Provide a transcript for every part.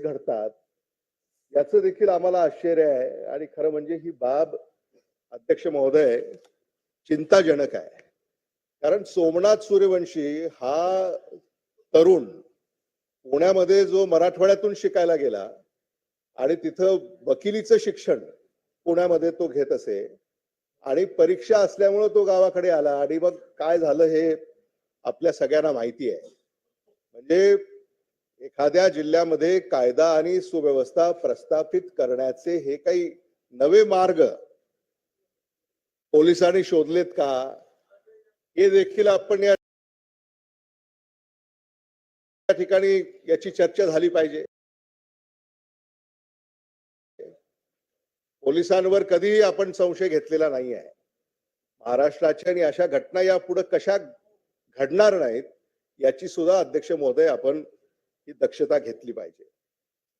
हेच घडतात. याचं देखील आम्हाला आश्चर्य आहे आणि खरं म्हणजे ही बाब अध्यक्ष महोदय चिंताजनक आहे. कारण सोमनाथ सूर्यवंशी हा तरुण पुण्यामध्ये जो मराठवाड्यातून शिकायला गेला आणि तिथं वकिलीचं शिक्षण पुण्यामध्ये तो घेत असे आणि परीक्षा असल्यामुळे तो गावाकडे आला आणि मग काय झालं हे आपल्या सगळ्यांना माहिती आहे. म्हणजे एखाद्या जिल्ह्यामध्ये कायदा आणि सुव्यवस्था प्रस्थापित करण्याचे हे काही नवे मार्ग पोलिसांनी शोधलेत का? हे देखील आपण या ठिकाणी याची चर्चा झाली पाहिजे. पोलिसांवर कधीही आपण संशय घेतलेला नाही आहे महाराष्ट्राच्या आणि अशा घटना या पुढे कशा घडणार नाहीत याची सुद्धा अध्यक्ष महोदय आपण ही दक्षता घेतली पाहिजे.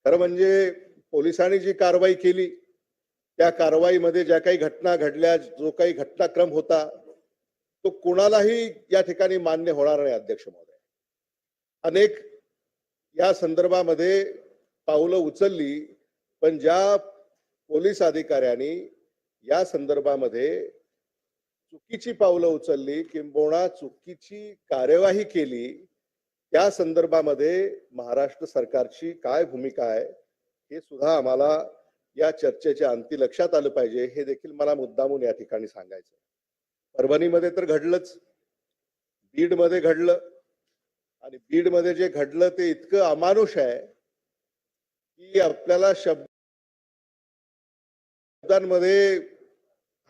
खरं म्हणजे पोलिसांनी जी कारवाई केली त्या कारवाईमध्ये ज्या काही घटना घडल्या जो काही घटनाक्रम होता तो कुणालाही या ठिकाणी मान्य होणार नाही अध्यक्ष महोदय. अनेक या संदर्भामध्ये पावलं उचलली पण ज्या पोलीस अधिकाऱ्यांनी या संदर्भामध्ये चुकीची पावलं उचलली किंबहुना चुकीची कार्यवाही केली त्या संदर्भामध्ये महाराष्ट्र सरकारची काय भूमिका आहे हे सुद्धा आम्हाला या चर्चेच्या अंती लक्षात आलं पाहिजे हे देखील मला मुद्दामून या ठिकाणी सांगायचं परभणीमध्ये तर घडलंच. बीडमध्ये घडलं. आणि बीडमध्ये जे घडलं ते इतकं अमानुष आहे की आपल्याला शब्दांमध्ये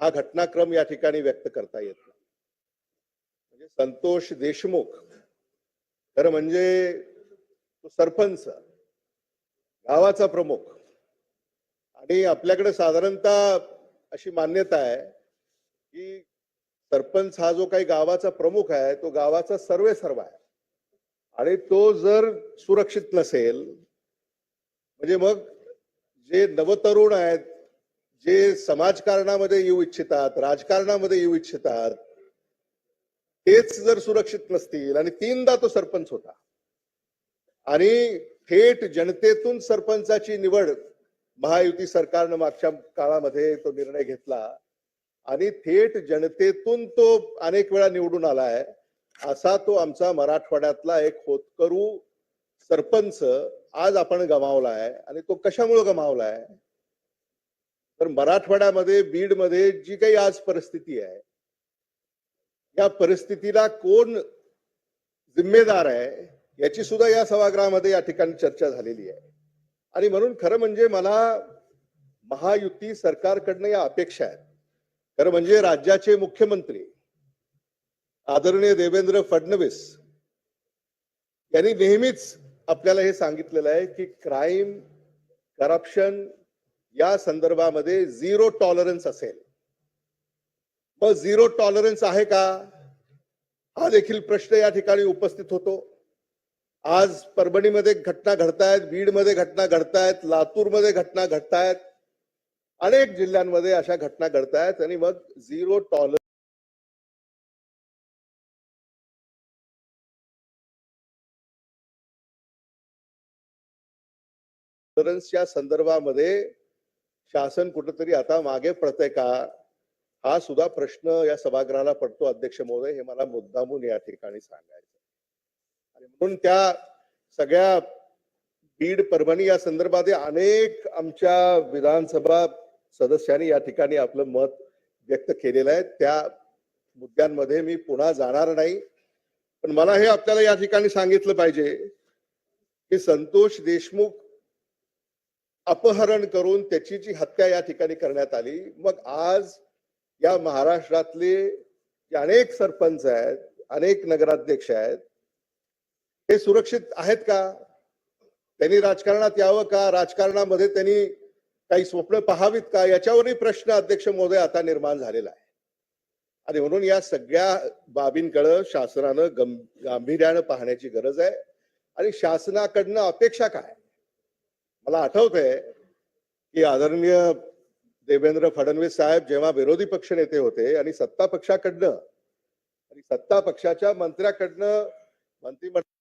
हा घटनाक्रम या ठिकाणी व्यक्त करता येत नाही. म्हणजे संतोष देशमुख खरं म्हणजे तो सरपंच गावाचा प्रमुख आणि आपल्याकडे साधारणतः अशी मान्यता आहे की सरपंच हा जो काही गावाचा प्रमुख आहे तो गावाचा सर्वे सर्व आहे. आणि तो जर सुरक्षित नसेल म्हणजे मग जे नवतरुण आहेत जे समाजकारणामध्ये येऊ इच्छितात राजकारणामध्ये येऊ इच्छितात तेच जर सुरक्षित नसतील आणि तीनदा तो सरपंच होता. आणि थेट जनतेतून सरपंचाची निवड महायुती सरकारनं मागच्या काळामध्ये तो निर्णय घेतला. आणि थेट जनतेतून तो अनेक वेळा निवडून आलाय. असा तो आमचा मराठवाड्यातला एक होतकरू सरपंच आज आपण गमावलाय आणि तो कशामुळे गमावलाय? तर मराठवाड्यामध्ये बीडमध्ये जी काही आज परिस्थिती आहे त्या परिस्थितीला कोण जिम्मेदार आहे याची सुद्धा या सभागृहामध्ये या ठिकाणी चर्चा झालेली आहे. आणि म्हणून खरं म्हणजे मला महायुती सरकारकडनं या अपेक्षा आहेत. खरं म्हणजे राज्याचे मुख्यमंत्री आदरणीय देवेंद्र फडणवीस यांनी नेहमीच आपल्याला हे सांगितलेलं आहे की क्राईम करप्शन या संदर्भामध्ये झिरो टॉलरन्स असेल. मग झिरो टॉलरन्स आहे का? हा देखील प्रश्न या ठिकाणी उपस्थित होतो. आज परभणीमध्ये घटना घडतायत बीडमध्ये घटना घडतायत लातूरमध्ये घटना घडतायत अनेक जिल्ह्यांमध्ये अशा घटना घडतायत आणि मग झिरो टॉलरन्स या संदर्भामध्ये शासन कुठंतरी आता मागे पडतंय का? हा सुद्धा प्रश्न या सभागृहाला पडतो अध्यक्ष महोदय. हे मला मुद्दामून या ठिकाणी सांगायचं आणि म्हणून त्या सगळ्या बीड परभणी या संदर्भात अनेक आमच्या विधानसभा सदस्यांनी या ठिकाणी आपलं मत व्यक्त केलेलं आहे. त्या मुद्द्यांमध्ये मी पुन्हा जाणार नाही. पण मला हे आपल्याला या ठिकाणी सांगितलं पाहिजे की संतोष देशमुख अपहरण करून त्याची जी हत्या या ठिकाणी करण्यात आली मग आज या महाराष्ट्रातले जे अनेक सरपंच आहेत अनेक नगराध्यक्ष आहेत हे सुरक्षित आहेत का? त्यांनी राजकारणात यावं का? राजकारणामध्ये त्यांनी काही स्वप्न पाहावीत का? याच्यावरही प्रश्न अध्यक्ष महोदय आता निर्माण झालेला आहे. आणि म्हणून या सगळ्या बाबींकडे शासनानं गं गांभीर्यानं पाहण्याची गरज आहे. आणि शासनाकडनं अपेक्षा काय? मला आठवत आहे की आदरणीय देवेंद्र फडणवीस साहेब जेव्हा विरोधी पक्ष नेते होते आणि सत्ता पक्षाकडनं आणि सत्ता पक्षाच्या मंत्र्याकडनं मंत्रिमंडळ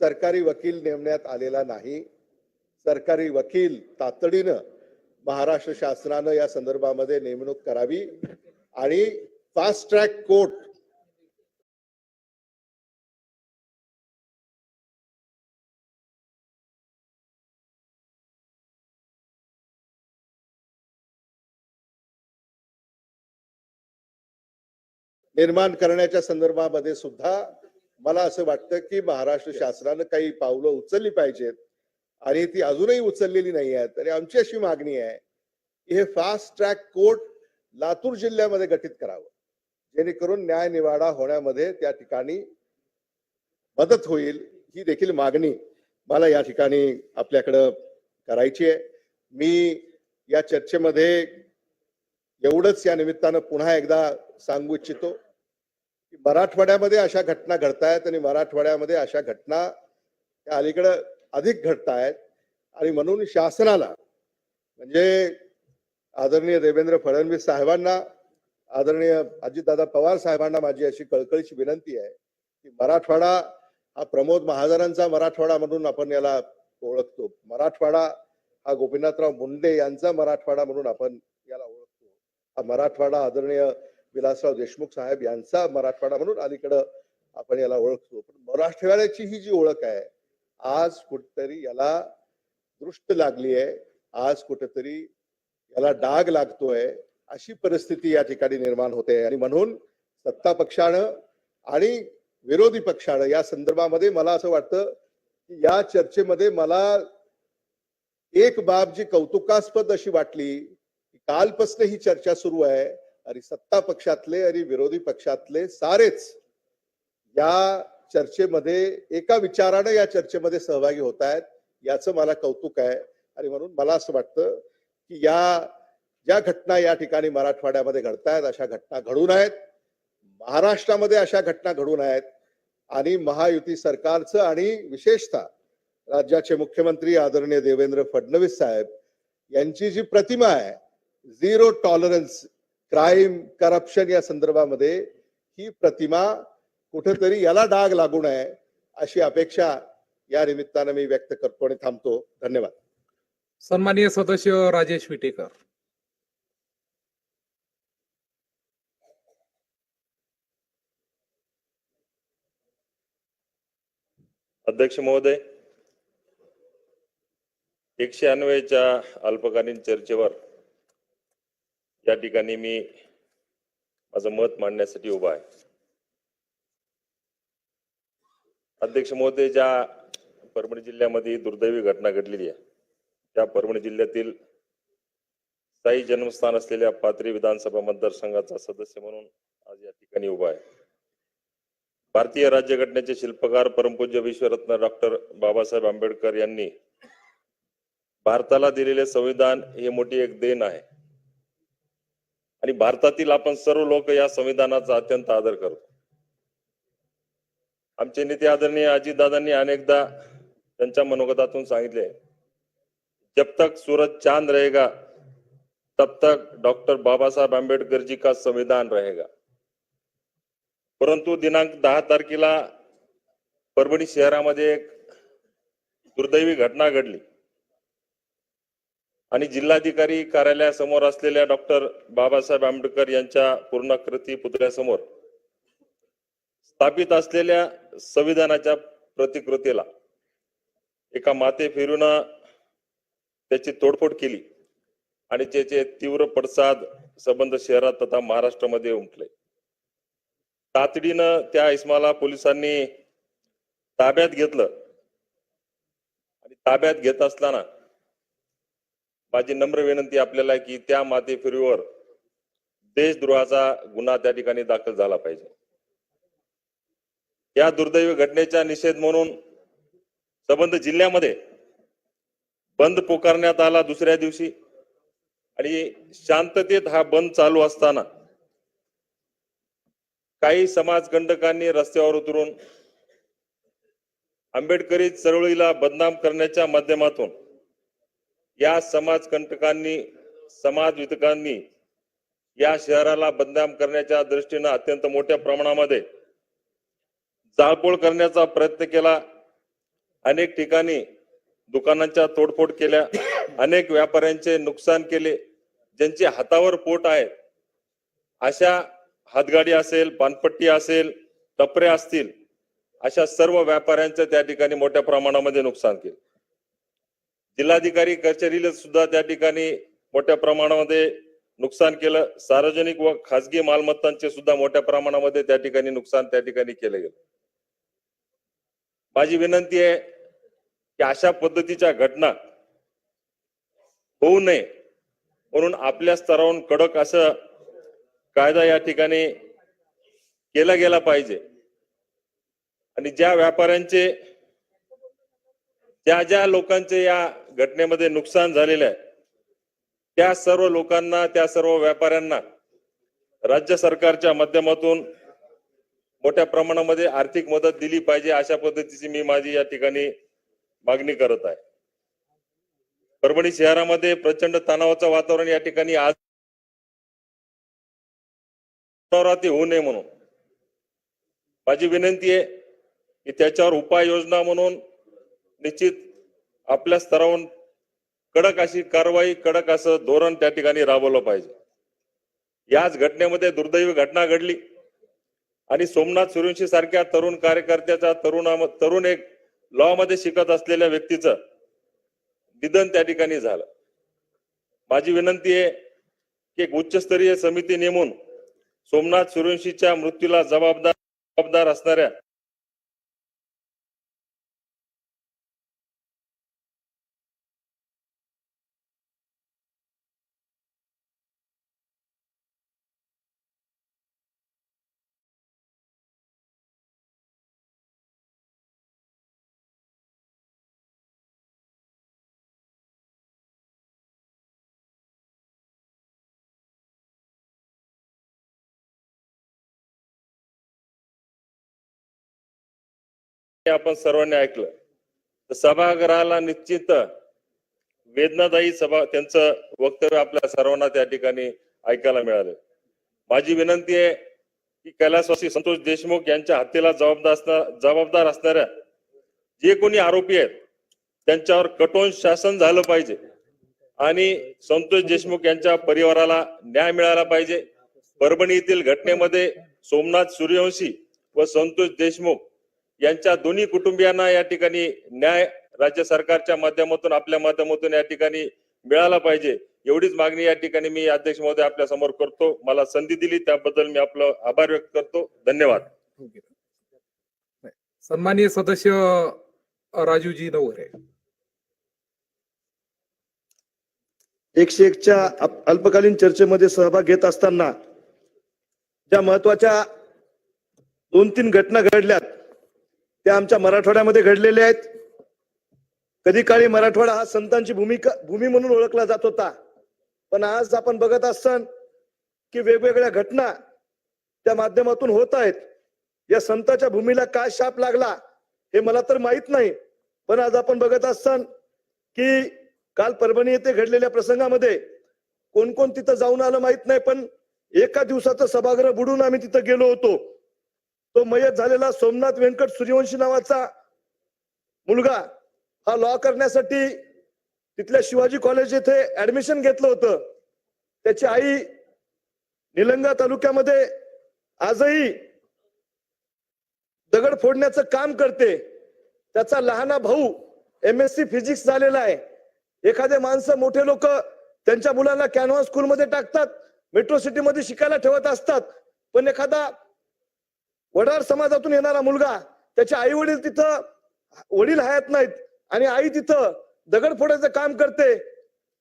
सरकारी वकील नेमण्यात आलेला नाही. सरकारी वकील तातडीनं महाराष्ट्र शासनानं या संदर्भामध्ये नेमणूक करावी आणि फास्ट ट्रॅक कोर्ट निर्माण करण्याच्या संदर्भामध्ये सुद्धा मला असं वाटतं की महाराष्ट्र शासनानं काही पावलं उचलली पाहिजेत आणि ती अजूनही उचललेली नाही आहेत. आणि आमची अशी मागणी आहे की हे फास्ट ट्रॅक कोर्ट लातूर जिल्ह्यामध्ये गठीत करावं. जेणेकरून न्याय निवाडा होण्यामध्ये त्या ठिकाणी मदत होईल ही देखील मागणी मला या ठिकाणी आपल्याकडं करायची आहे. मी या चर्चेमध्ये एवढंच या निमित्तानं पुन्हा एकदा सांगू इच्छितो. की मराठवाड्यामध्ये अशा घटना घडतायत आणि मराठवाड्यामध्ये अशा घटना या अलीकडं अधिक घडतायत. आणि म्हणून शासनाला म्हणजे आदरणीय देवेंद्र फडणवीस साहेबांना आदरणीय अजितदादा पवार साहेबांना माझी अशी कळकळीची विनंती आहे की मराठवाडा हा प्रमोद महाजनांचा मराठवाडा म्हणून आपण याला ओळखतो. मराठवाडा हा गोपीनाथराव मुंडे यांचा मराठवाडा म्हणून आपण याला ओळखतो. हा मराठवाडा आदरणीय विलासराव देशमुख साहेब यांचा मराठवाडा म्हणून अलीकडं आपण याला ओळखतो. पण मराठवाड्याची ही जी ओळख आहे आज कुठेतरी याला दृष्ट लागली आहे आज कुठेतरी याला डाग लागतोय अशी परिस्थिती या ठिकाणी निर्माण होते. आणि म्हणून सत्ता पक्षानं आणि विरोधी पक्षानं या संदर्भामध्ये मला असं वाटतं की या चर्चेमध्ये मला एक बाब जी कौतुकास्पद अशी वाटली कालपासून ही चर्चा सुरू आहे. आणि सत्ता पक्षातले आणि विरोधी पक्षातले सारेच या चर्चेमध्ये एका विचारानं या चर्चेमध्ये सहभागी होत आहेत याचं मला कौतुक आहे. आणि म्हणून मला असं वाटतं की या ज्या घटना या ठिकाणी मराठवाड्यामध्ये घडतायत अशा घटना घडून आहेत महाराष्ट्रामध्ये अशा घटना घडून आहेत आणि महायुती सरकारचं आणि विशेषतः राज्याचे मुख्यमंत्री आदरणीय देवेंद्र फडणवीस साहेब यांची जी प्रतिमा आहे झिरो टॉलरन्स क्राईम करप्शन या संदर्भामध्ये ही प्रतिमा कुठेतरी याला डाग लागू नये अशी अपेक्षा या निमित्तानं मी व्यक्त करतो आणि थांबतो. धन्यवाद. सन्माननीय सदस्य राजेश विटेकर. अध्यक्ष महोदय एकशे अन्वयच्या अल्पकालीन चर्चेवर या ठिकाणी मी माझं मत मांडण्यासाठी उभा आहे. अध्यक्ष महोदय ज्या परभणी जिल्ह्यामध्ये दुर्दैवी घटना घडलेली आहे. त्या परभणी जिल्ह्यातील स्थायी जन्मस्थान असलेल्या पात्री विधानसभा मतदारसंघाचा सदस्य म्हणून आज या ठिकाणी उभा आहे. भारतीय राज्यघटनेचे शिल्पकार परमपूज्य विश्वरत्न डॉक्टर बाबासाहेब आंबेडकर यांनी भारताला दिलेले संविधान हे मोठी एक देण आहे. आणि भारतातील आपण सर्व लोक या संविधानाचा अत्यंत आदर करतो. आमचे नेते आदरणीय अजितदादांनी अनेकदा त्यांच्या मनोगतातून सांगितले जब तक सूरज चांद रहेगा तब तक डॉक्टर बाबासाहेब आंबेडकर जी का संविधान रहेगा. परंतु दिनांक दहा तारखेला परभणी शहरामध्ये एक दुर्दैवी घटना घडली. आणि जिल्हाधिकारी कार्यालयासमोर असलेल्या डॉक्टर बाबासाहेब आंबेडकर यांच्या पूर्णाकृती पुतळ्यासमोर स्थापित असलेल्या संविधानाच्या प्रतिकृतीला एका माते फिरून त्याची तोडफोड केली आणि त्याचे तीव्र पडसाद संबंध शहरात तथा महाराष्ट्रामध्ये उमटले. तातडीनं त्या इस्माला पोलिसांनी ताब्यात घेतलं. आणि ताब्यात घेत असताना माझी नम्र विनंती आपल्याला की त्या माते फिरीवर देशद्रोहाचा गुन्हा त्या ठिकाणी दाखल झाला पाहिजे. या दुर्दैवी घटनेचा निषेध म्हणून संबंध जिल्ह्यामध्ये बंद पुकारण्यात आला दुसऱ्या दिवशी. आणि शांततेत हा बंद चालू असताना काही समाजकंटकांनी रस्त्यावर उतरून आंबेडकरी चळवळीला बदनाम करण्याच्या माध्यमातून या समाजकंटकांनी समाजवितकांनी या शहराला बदनाम करण्याच्या दृष्टीनं अत्यंत मोठ्या प्रमाणामध्ये जाळपोळ करण्याचा प्रयत्न केला. अनेक ठिकाणी दुकानांच्या तोडफोड केल्या. अनेक व्यापाऱ्यांचे नुकसान केले. ज्यांचे हातावर पोट आहे अशा हातगाडी असेल पानपट्टी असेल टपरे असतील अशा सर्व व्यापाऱ्यांचं त्या ठिकाणी मोठ्या प्रमाणामध्ये नुकसान केलं. जिल्हाधिकारी कचेरीला सुद्धा त्या ठिकाणी मोठ्या प्रमाणामध्ये नुकसान केलं. सार्वजनिक व खासगी मालमत्तांचे सुद्धा मोठ्या प्रमाणामध्ये त्या ठिकाणी नुकसान त्या ठिकाणी केलं गेलं. माझी विनंती आहे की अशा पद्धतीच्या घटना होऊ नये म्हणून आपल्या स्तरावरून कडक असं कायदा या ठिकाणी केला गेला पाहिजे. आणि ज्या व्यापाऱ्यांचे ज्या ज्या लोकांचे या घटनेमध्ये नुकसान झालेलं आहे. त्या सर्व लोकांना त्या सर्व व्यापाऱ्यांना राज्य सरकारच्या माध्यमातून मोठ्या प्रमाणामध्ये आर्थिक मदत दिली पाहिजे अशा पद्धतीची मी माझी या ठिकाणी मागणी करत आहे. परभणी शहरामध्ये प्रचंड तणावाचं वातावरण या ठिकाणी आज होऊ नये म्हणून. माझी विनंती आहे की त्याच्यावर उपाययोजना म्हणून निश्चित आपल्या स्तरावरून कडक अशी कारवाई कडक असं धोरण त्या ठिकाणी राबवलं पाहिजे. याच घटनेमध्ये दुर्दैवी घटना घडली. आणि सोमनाथ सूर्यवंशी सारख्या तरुण कार्यकर्त्याचा तरुणा तरुण एक लॉ मध्ये शिकत असलेल्या व्यक्तीचं निधन त्या ठिकाणी झालं. माझी विनंती आहे की एक उच्चस्तरीय समिती नेमून सोमनाथ सूर्यवंशीच्या मृत्यूला जबाबदार जबाबदार असणाऱ्या आपण सर्वांनी ऐकलं. तर सभागृहाला निश्चित वेदनादायी सभा त्यांचं वक्तव्य आपल्या सर्वांना त्या ठिकाणी ऐकायला मिळालं. माझी विनंती आहे की कैलासवासी संतोष देशमुख यांच्या हत्येला जबाबदार असणार जबाबदार असणाऱ्या जे कोणी आरोपी आहेत त्यांच्यावर कठोर शासन झालं पाहिजे. आणि संतोष देशमुख यांच्या परिवाराला न्याय मिळाला पाहिजे. परभणी येथील घटनेमध्ये सोमनाथ सूर्यवंशी व संतोष देशमुख यांच्या दोन्ही कुटुंबियांना या ठिकाणी न्याय राज्य सरकारच्या माध्यमातून आपल्या माध्यमातून या ठिकाणी मिळाला पाहिजे. एवढीच मागणी या ठिकाणी मी अध्यक्ष महोदय आपल्यासमोर करतो. मला संधी दिली त्याबद्दल मी आपलं आभार व्यक्त करतो. धन्यवाद. सन्माननीय सदस्य राजूजी नवरे. एकशे एकच्या अल्पकालीन चर्चेमध्ये सहभाग घेत असताना ज्या महत्त्वाच्या दोन तीन घटना घडल्यात ते आमच्या मराठवाड्यामध्ये घडलेले आहेत. कधी काळी मराठवाडा हा संतांची भूमिका भूमी म्हणून ओळखला जात होता. पण आज आपण बघत असतान की वेगवेगळ्या घटना त्या माध्यमातून होत आहेत. या संतांच्या भूमीला काय शाप लागला हे मला तर माहीत नाही. पण आज आपण बघत असतान की काल परभणी येथे घडलेल्या प्रसंगामध्ये कोण कोण तिथं जाऊन आलं माहीत नाही पण एका दिवसाचं सभागृह बुडून आम्ही तिथं गेलो होतो. तो मयत झालेला सोमनाथ व्यंकट सूर्यवंशी नावाचा मुलगा. हा लॉ करण्यासाठी तिथल्या शिवाजी कॉलेज येथे ऍडमिशन घेतलं होतं. त्याची आई निलंगा तालुक्यामध्ये आजही दगड फोडण्याचं काम करते. त्याचा लहाना भाऊ एम एस सी फिजिक्स झालेला आहे. एखादे माणसं मोठे लोक त्यांच्या मुलांना कॅनव्हा स्कूलमध्ये टाकतात मेट्रो सिटीमध्ये शिकायला ठेवत असतात. पण एखादा वडार समाजातून येणारा मुलगा त्याचे आई वडील तिथं वडील हयात नाहीत आणि आई तिथं दगड फोडायचं काम करते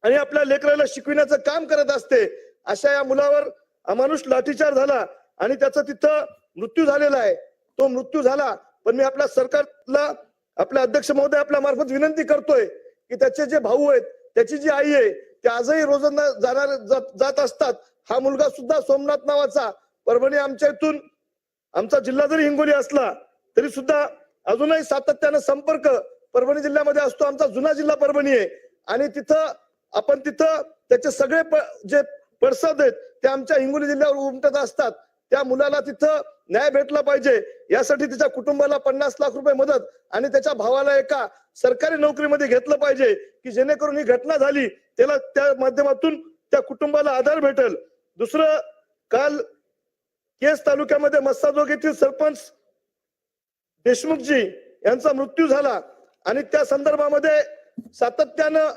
आणि आपल्या लेकराला शिकविण्याचं काम करत असते. अशा या मुलावर अमानुष लाठीचार झाला आणि त्याचा तिथं मृत्यू झालेला आहे. तो मृत्यू झाला पण मी आपल्या सरकारला आपल्या अध्यक्ष महोदय आपल्या मार्फत विनंती करतोय की त्याचे जे भाऊ आहेत त्याची जी आई आहे ते आजही रोजांना जाणार जात- जात असतात. हा मुलगा सुद्धा सोमनाथ नावाचा. परभणी आमच्या इथून आमचा जिल्हा जरी हिंगोली असला तरी सुद्धा अजूनही सातत्यानं संपर्क परभणी जिल्ह्यामध्ये असतो. आमचा जुना जिल्हा परभणी आहे. आणि तिथं आपण तिथं त्याचे सगळे प- जे पडसद आहेत ते आमच्या हिंगोली जिल्ह्यावर उमटत असतात. त्या मुलाला तिथं न्याय भेटला पाहिजे. यासाठी तिच्या कुटुंबाला पन्नास लाख रुपये मदत आणि त्याच्या भावाला एका सरकारी नोकरीमध्ये घेतलं पाहिजे की जेणेकरून ही घटना झाली त्याला त्या माध्यमातून त्या कुटुंबाला आधार भेटल. दुसरं काल केस तालुक्यामध्ये मस्ताजोग येथील सरपंच देशमुखजी यांचा मृत्यू झाला आणि त्या संदर्भामध्ये सातत्यानं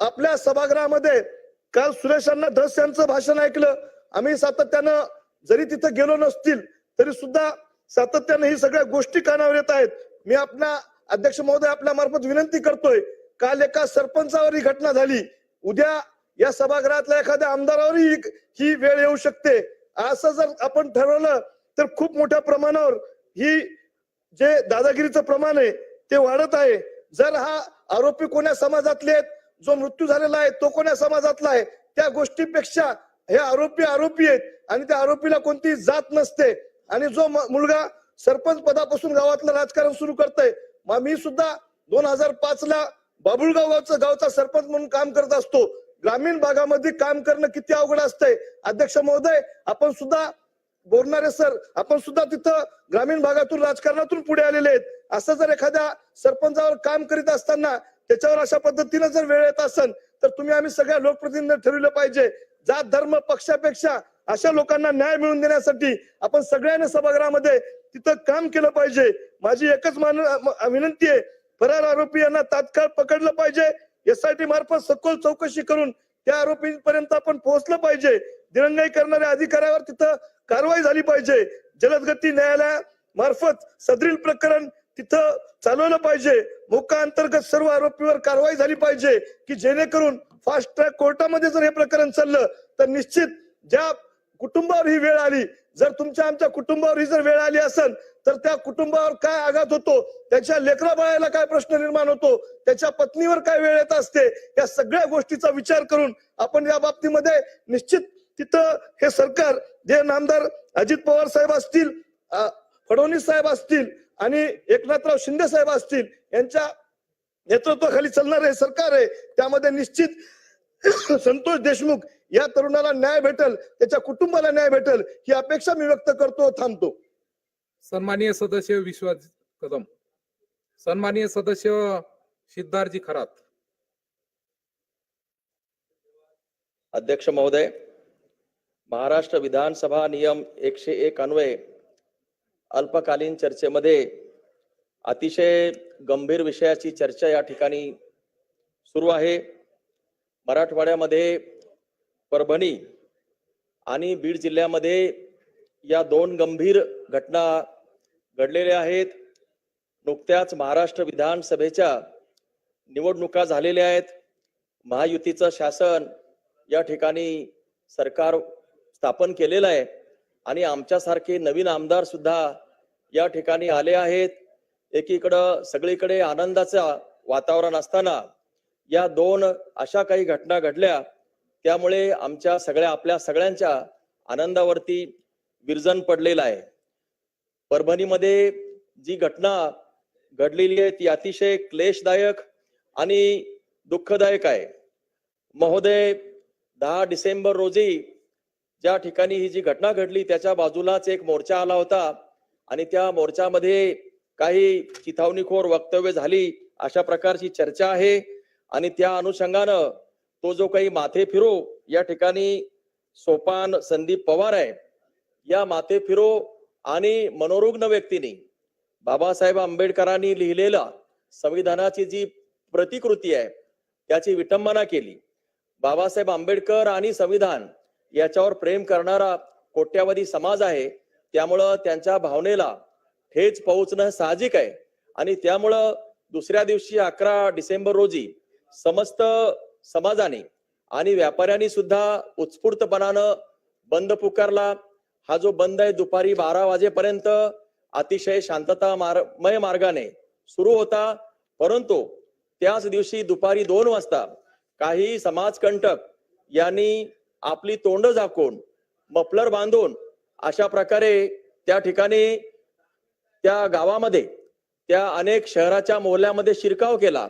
आपल्या सभागृहामध्ये काल सुरेशांना धस यांचं भाषण ऐकलं. आम्ही सातत्यानं जरी तिथं गेलो नसतील तरी सुद्धा सातत्यानं ही सगळ्या गोष्टी कानावर येत आहेत. मी आपल्या अध्यक्ष महोदय आपल्या मार्फत विनंती करतोय काल एका सरपंचावर ही घटना झाली. उद्या या सभागृहातल्या एखाद्या आमदारावरही ही- ही वेळ येऊ शकते. असं जर आपण ठरवलं तर खूप मोठ्या प्रमाणावर ही जे दादागिरीचं प्रमाण आहे ते वाढत आहे. जर हा आरोपी कोण्या समाजातले आहेत जो मृत्यू झालेला आहे तो कोण्या समाजातला आहे त्या गोष्टीपेक्षा हे आरोपी आरोपी आहेत आणि त्या आरोपीला कोणती जात नसते. आणि जो मुलगा सरपंच पदापासून गावातलं राजकारण सुरू करतोय मग मी सुद्धा दोन हजार पाच ला बाबुळगाव गावचं गावचा सरपंच म्हणून काम करत असतो. ग्रामीण भागामध्ये काम करणं किती अवघड असतंय. अध्यक्ष महोदय आपण सुद्धा बोलणारे सर आपण सुद्धा तिथं ग्रामीण भागातून राजकारणातून पुढे आलेले आहेत. असं जर एखाद्या सरपंचावर काम करीत असताना त्याच्यावर अशा पद्धतीनं जर वेळ येत असेल तर तुम्ही आम्ही सगळ्या लोकप्रतिनिधी ठरविलं पाहिजे. जात धर्म पक्षापेक्षा अशा लोकांना न्याय मिळवून देण्यासाठी आपण सगळ्यांनी सभागृहामध्ये तिथं काम केलं पाहिजे. माझी एकच मान विनंती आहे फरार आरोपी यांना तात्काळ पकडलं पाहिजे. एसआयटी मार्फत सखोल चौकशी करून त्या आरोपींपर्यंत आपण पोहोचलं पाहिजे. दिरंगाई करणाऱ्या अधिकाऱ्यावर तिथं कारवाई झाली पाहिजे. जलदगती न्यायालया मार्फत सदरील प्रकरण तिथं चालवलं पाहिजे. मोका अंतर्गत सर्व आरोपीवर कारवाई झाली पाहिजे की जेणेकरून फास्ट ट्रॅक कोर्टामध्ये जर हे प्रकरण चाललं तर निश्चित ज्या कुटुंबावर ही वेळ आली जर तुमच्या आमच्या कुटुंबावर ही जर वेळ आली असेल तर त्या कुटुंबावर काय आघात होतो? त्याच्या लेकरा बाळाला काय प्रश्न निर्माण होतो? त्याच्या पत्नीवर काय वेळ येत असते? या सगळ्या गोष्टीचा विचार करून आपण या बाबतीमध्ये निश्चित तिथं हे सरकार जे नामदार अजित पवार साहेब असतील फडणवीस साहेब असतील आणि एकनाथराव शिंदे साहेब असतील यांच्या नेतृत्वाखाली चालणार हे सरकार आहे. त्यामध्ये निश्चित संतोष देशमुख या तरुणाला न्याय भेटल त्याच्या कुटुंबाला न्याय भेटल ही अपेक्षा मी व्यक्त करतो थांबतो. सन्माननीय सदस्य विश्वास कदम सन्माननीय सदस्य सिद्धार्थजी खरात. अध्यक्ष महोदय महाराष्ट्र विधानसभा नियम एकशे एक अन्वये अल्पकालीन चर्चेमध्ये अतिशय गंभीर विषयाची चर्चा या ठिकाणी सुरू आहे. मराठवाड्यामध्ये परभणी आणि बीड जिल्ह्यामध्ये या दोन गंभीर घटना घडलेल्या आहेत. नुकत्याच महाराष्ट्र विधानसभेच्या निवडणुका झालेल्या आहेत. महायुतीचं शासन या ठिकाणी सरकार स्थापन केलेलं आहे आणि आमच्यासारखे नवीन आमदार सुद्धा या ठिकाणी आले आहेत. एकीकडं सगळीकडे आनंदाचं वातावरण असताना या दोन अशा काही घटना घडल्या त्यामुळे आमच्या सगळ्या आपल्या सगळ्यांच्या आनंदावरती विरजन पडलेलं आहे. परभणीमध्ये जी घटना घडलेली आहे ती अतिशय क्लेशदायक आणि दुःखदायक आहे. महोदय दहा डिसेंबर रोजी ज्या ठिकाणी ही जी घटना घडली त्याच्या बाजूलाच एक मोर्चा आला होता आणि त्या मोर्चामध्ये काही चिथावणीखोर वक्तव्य झाली अशा प्रकारची चर्चा आहे आणि त्या अनुषंगानं तो जो काही माथे फिरो या ठिकाणी सोपान संदीप पवार आहे या माथे फिरो आणि मनोरुग्ण व्यक्तीने बाबासाहेब आंबेडकरांनी लिहिलेला संविधानाची जी प्रतिकृती आहे त्याची विटंबना केली. बाबासाहेब आंबेडकर आणि संविधान याच्यावर प्रेम करणारा कोट्यावधी समाज आहे त्यामुळं त्यांच्या भावनेला ठेच पोहोचणं साहजिक आहे आणि त्यामुळं दुसऱ्या दिवशी अकरा डिसेंबर रोजी समस्त समाजाने आणि व्यापाऱ्यांनी सुद्धा उत्स्फूर्तपणानं बंद पुकारला. हा जो बंद आहे दुपारी बारा वाजेपर्यंत अतिशय शांतता मार्गमय मार्गाने सुरू होता. परंतु त्याच दिवशी दुपारी दोन वाजता काही समाजकंटक यांनी आपली तोंड झाकून मफलर बांधून अशा प्रकारे त्या ठिकाणी त्या गावामध्ये त्या अनेक शहराच्या मोहल्ल्यामध्ये शिरकाव केला.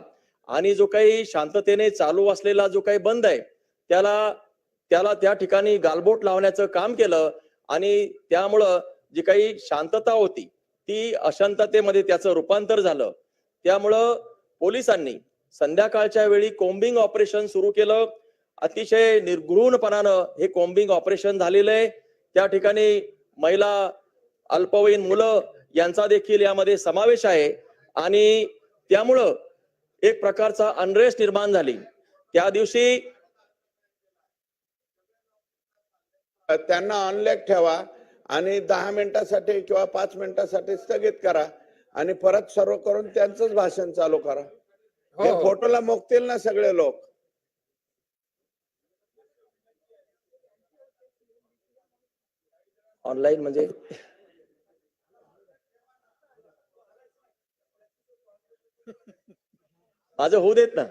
आणि जो काही शांततेने चालू असलेला जो काही बंद आहे त्याला त्याला त्या ठिकाणी गालबोट लावण्याचं काम केलं. आणि त्यामुळं जी काही शांतता होती ती अशांततेमध्ये त्याचं रूपांतर झालं. त्यामुळं पोलिसांनी संध्याकाळच्या वेळी कोम्बिंग ऑपरेशन सुरू केलं. अतिशय निर्घृणपणानं हे कोम्बिंग ऑपरेशन झालेलं आहे. त्या ठिकाणी महिला अल्पवयीन मुलं यांचा देखील यामध्ये समावेश आहे. आणि त्यामुळं एक प्रकारचा अनरेस्ट निर्माण झाली. त्या दिवशी त्यांना ऑनलाईन ठेवा आणि दहा मिनिटासाठी किंवा पाच मिनिटासाठी स्थगित करा आणि परत सर्व करून त्यांचंच भाषण चालू करा. हो. फोटोला मोकतील ना सगळे लोक? ऑनलाईन म्हणजे? माझं होऊ देत ना.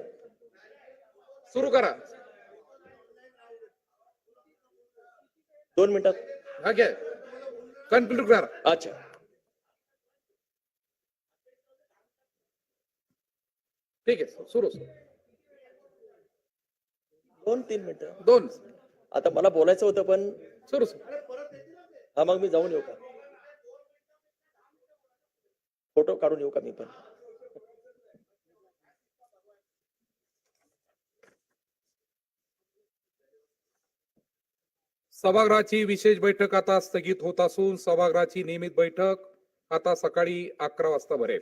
सुरू करा. दोन मिनिटात हा घ्या कन्क्लूड करा अच्छा. ठीक आहे सुरू. सुरू दोन तीन मिनिटं. दोन. आता मला बोलायचं होतं पण सुरू सुरू. हा मग मी जाऊन येऊ का? फोटो काढून येऊ का मी पण? सभागृहाची विशेष बैठक आता स्थगित होत असून सभागृहाची नियमित बैठक आता सकाळी अकरा वाजता भरेल.